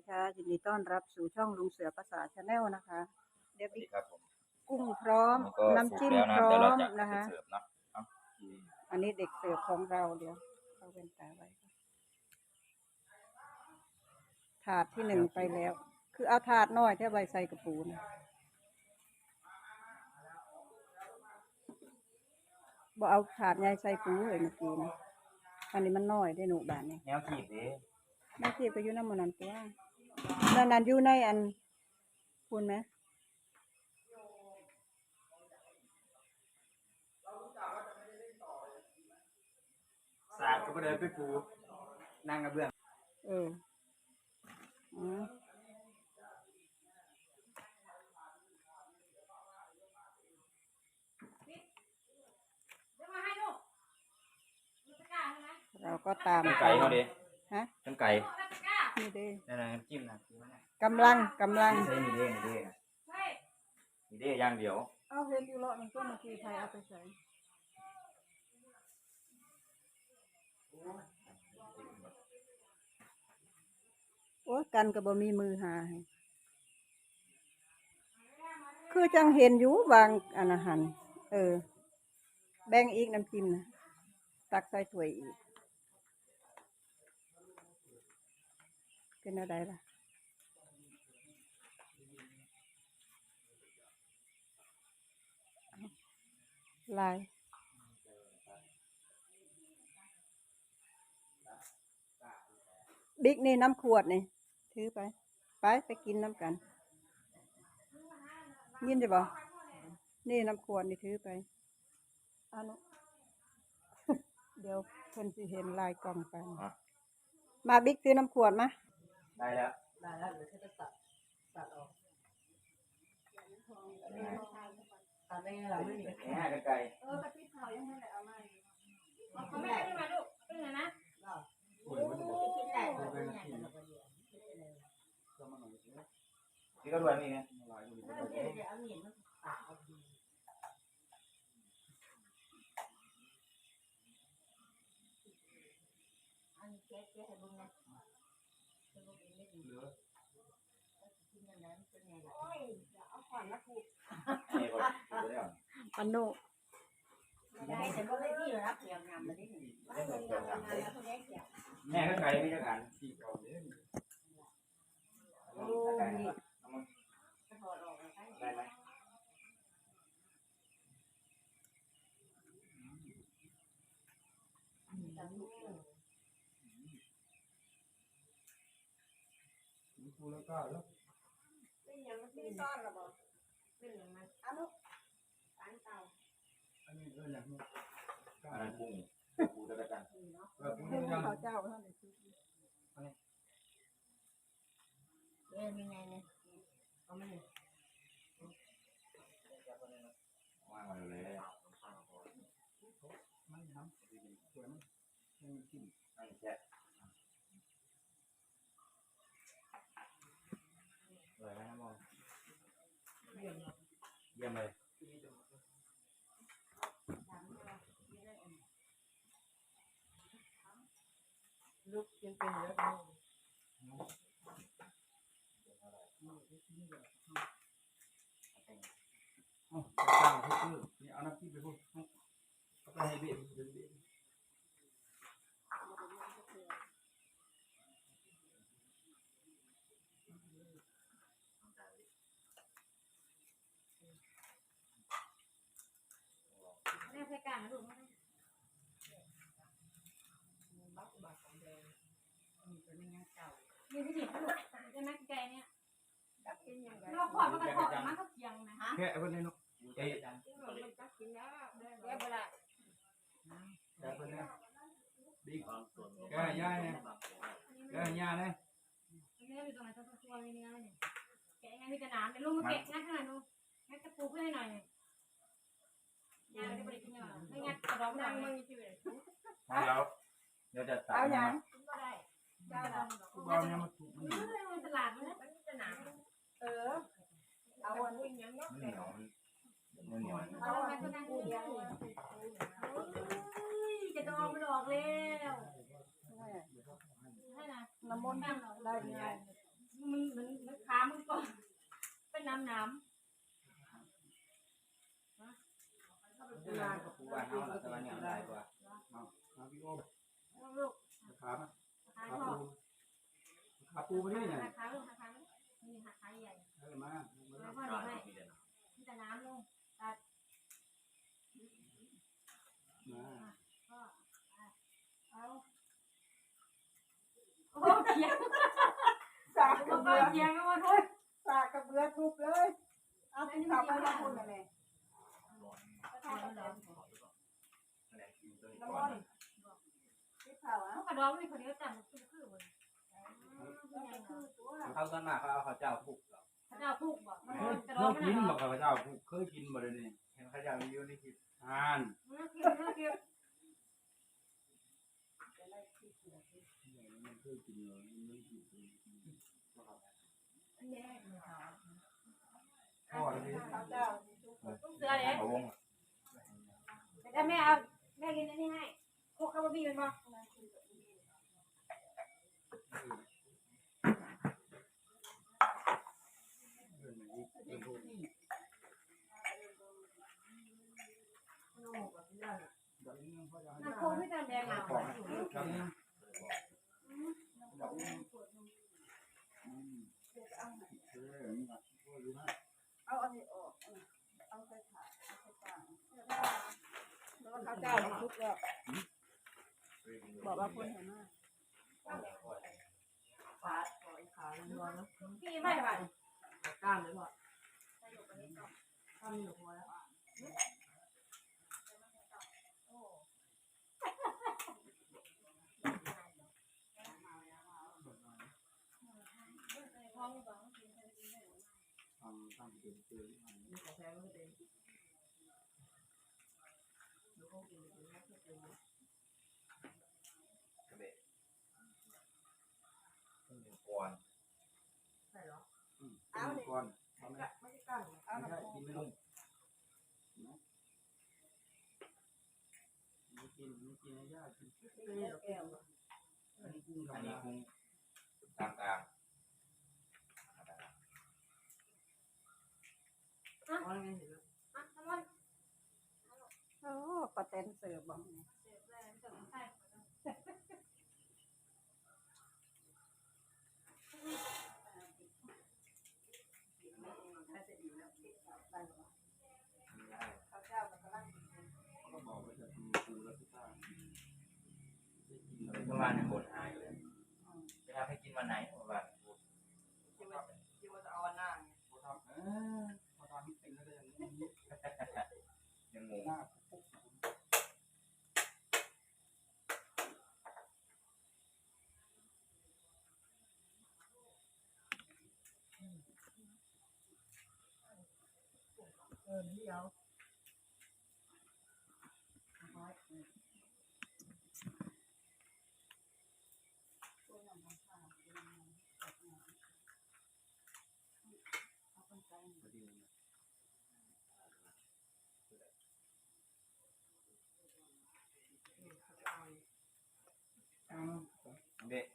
ดีค่ะยินดีต้อนรับสู่ช่องลุงเสือภาษาชาแนลนะคะ เดี๋ยวสวัสบิ๊ดีกครับผมกุ้งพร้อม แล้วก็น้ำจิ้มสุกแล้วพนะร้อเดี๋ยวเราจะไปมนะคะ เสิร์ฟเนาะเอ้าอันนี้เด็กเสิร์ฟของเราเดี๋ยวเอาเป็นตาไว้ก่อนถาดที่หนึ่งไปแล้ว คือเอาถาดน้อยแค่ใบใส่กระปูนะบ่เอาถาดใหญ่ใส่ปูเลยเมื่อกี้นะอันนี้มันน้อยได้หนูบานนี่แนวขีดดิไม่เทียบกับอยู่น้ำมันนันตัว นั่นนั่นอยู่ในอันคุณไหมสาดก็ไปเดินไปปูนั่งกระเบื้องเอออ๋อเราก็ตามทั้งไก่เขาดิฮะ ทั้งไก่ นี่เด้นั่นน่ะน้ำจิ้มนะกินไหมนะกำลังกำลังใช่นี่เด้นี่เด้นะนี่เด้อย่างเดียวเอาเห็นอยู่เลาะมันก็เมื่อกี้ใครเอาไปใส่โอ้กันก็บ่มีมือหาให้คือจังเห็นอยู่บางอันอาหารเออ แบ่งอีกน้ำจิ้มนะตักใส่ถ้วยอีก เป็นอะไรล่ะลายบิ๊กนี่น้ำขวดนี่ถือไป ไปไปกินน้ำกัน ยินจะบอกนี่น้ำขวดนี่ถือไปเอันเดี๋ยวเพิ่นสิเห็นลายกล่องไปอะมาบิ๊กซื้อน้ำขวดมา ได้แล้วได้แล้วเดี๋ยวฉันจะตัดตัดออกตัดได้ไงล่ะไม่มีแหน่ไก่เออกระติบเขายังไม่ได้เอามาเขาไม่ได้ขึ้นมาลูกเป็นไงนะคิดแต่ตัวเป็นไงที่ก็ด้วยนี่ไงเดี๋ยวเดี๋ยวเอาเหนียนมาตัดเอาดีอันนี้แก๊สแก๊สให้บุ้งนะ ให้บุ้งเองไม่ดีกินอย่างนั้นเป็นไงล่ะเอาขวานมาถูกนี่ก็ดูแล้วปันโนยายแต่ก็ได้ที่รับเกี่ยวงานมาได้หนึ่งไม่ได้เกี่ยวงานแล้วก็ได้เกี่ยวแม่ก็ไก่ไม่ใช่กันโอ้ยถอดออกแล้ว ได้ไหม เป็นอย่างมันไม่ซ่อนหรอบอกเป็นอย่างนั้นเอาลูกร้านเก่าอันนั้นกุ้งปูตะกันให้เขาเจ้าเท่านั้นสิเออยังไงเนี่ยเอามาเลยว่างเลย มันทำสวยมั้ยมันกินนั่นแค่เลยไหมนะมองเยี่ยมเลย ลูกยังเป็นเยอะเลย อ๋อาเนี่เอาน้ำจิ้มไปพูดเอาไปให้เบ็ดเบ็ดเบ็ดแม่ใช้การนะลูกบักบักของแดงมีตัวนี้ยังเก่ามีที่ดิบลูกใช่ไหมแกเนี่ยดับเป็นยังไงนอกขวดมันกระทบมันก็เคียงนะฮะแค่เอาไปเลยเนาะเอ้ยมันก นแล้วแกเวลาแกไปเลยบิ๊กแกย่าเนี่ยแกย่าเนี่ยเนื้ออยู่ตรงไหนตัวตัวมีเนื้อเนี่ยแกงานมีกระหนามเดี๋ยวลูกมาแกะงัดให้หน่อยลูกงัดกระปูให้หน่อยยาจะไปกินยังไงไม่งัดกระดองดังมันมีชื่อเลยมาแล้วเดี๋ยวจะตัดเอาอย่างก็ได้เจ้าดำกูเอาเนี่ยมาถูกมันมันตลาดมันมันจะหนาเออเอาอันนี้มันเหนีย มันเหนียวเอาไปก็นั่งเดียวจะดองมันออกแล้วให้นะน้ำมนต์ได้ไงมมันมันมันขามึงก่อนเป็นน้ำน้ปูบ้านเฮาล่ะแต่ว่าเนี่ยมันหลายกว่ามาพี่โอมำลูกขามาขาขาพ่อปูขาปูไปนี่ไงขาลูกขาลูกนี่ขาขาใหญ่เออมาแล้วพ่อหนูให้มีแต่น้ำลงตัด มา ก็เอาโอ้เขียง สากกระ ก็ เบือเขียงก็มาทุบสากกระเบือทุบเลย เอาที่ขับไปมาคุณแม่ก็ทำแล้วน้ำมันที่เผาอะเขากระดองนี่คนเดียวจับมันคือคือเลยเขาส่วนมากเขาเอาข้าวเจ้าคลุกหรอกเจ้าพูกบอกมันเฮ้ยกระดเลิองกไม่กินได้บอกข้าพเจ้าเคยกินบ่เลยนี่เห็นข้าวเจ้ามีอยู่ในคลิปทานเมื่อกี้เมื่อกี้มันเคยกินเลยมันไม่กินพ่อเลยเอาเจ้าลูกเสือเลยเอาวงแต่แม่เอาแม่กินอันนี้ให้พวกข้าวบี้มันบอกเออมันอีกเออพวกดอกนี้พ่อจะให้ น้ำโคงที่ตาแดงเรา ของดอกนี้ดอกนี้อืมเออนี่ครับพ่อรู้นะ เอาอันนี้ออกเอาใส่ถาดเอาใส่ปากแล้วข้าว เจ้าทุบแล้วบอกว่าคนเห็นมากขาขอขาเรือนะพี่ไม่ไหวก้านเลยพ่อก้านอยู่พอแล้วท้องบอกทำทำเป็นเตือนอันนี้มีกาแฟก็เป็นดูเขากิน กินแล้วก็เป็นกระเบะก่อนใช่หรออืมเป็นก่อนทำไมไม่ใช่ก้านเอาไม่น้ำได้โคกินไม่ลงไม่กินไม่กินให้ยากกินไม่ได้แก้วอันนี้กุ้งธรอัรนมนี้ดาคุ้งกลางกลางอ๋อไม่เห็นแล้วอะทำมันโอ้ปลาเต็นเสิร์ฟบอกเสร็จแล้วเสร็จใช่ข้าวเจ้ากับกระลังก็บอกว่าจะกินปูแล้วทุกท่านได้กินอะไรเมื่อวานเนี่ยบ่นหายเลยจะทำให้กินวันไหนเมื่อวานบ่นคิดว่าคิดว่าจะเอาวันหน้าพอทำเออพอทำเป็นแล้วก็อย่าง เออเดียวเอาไว้ช่วยหน่อยนะค่ะเอาคนใจพอดีนะเด็ก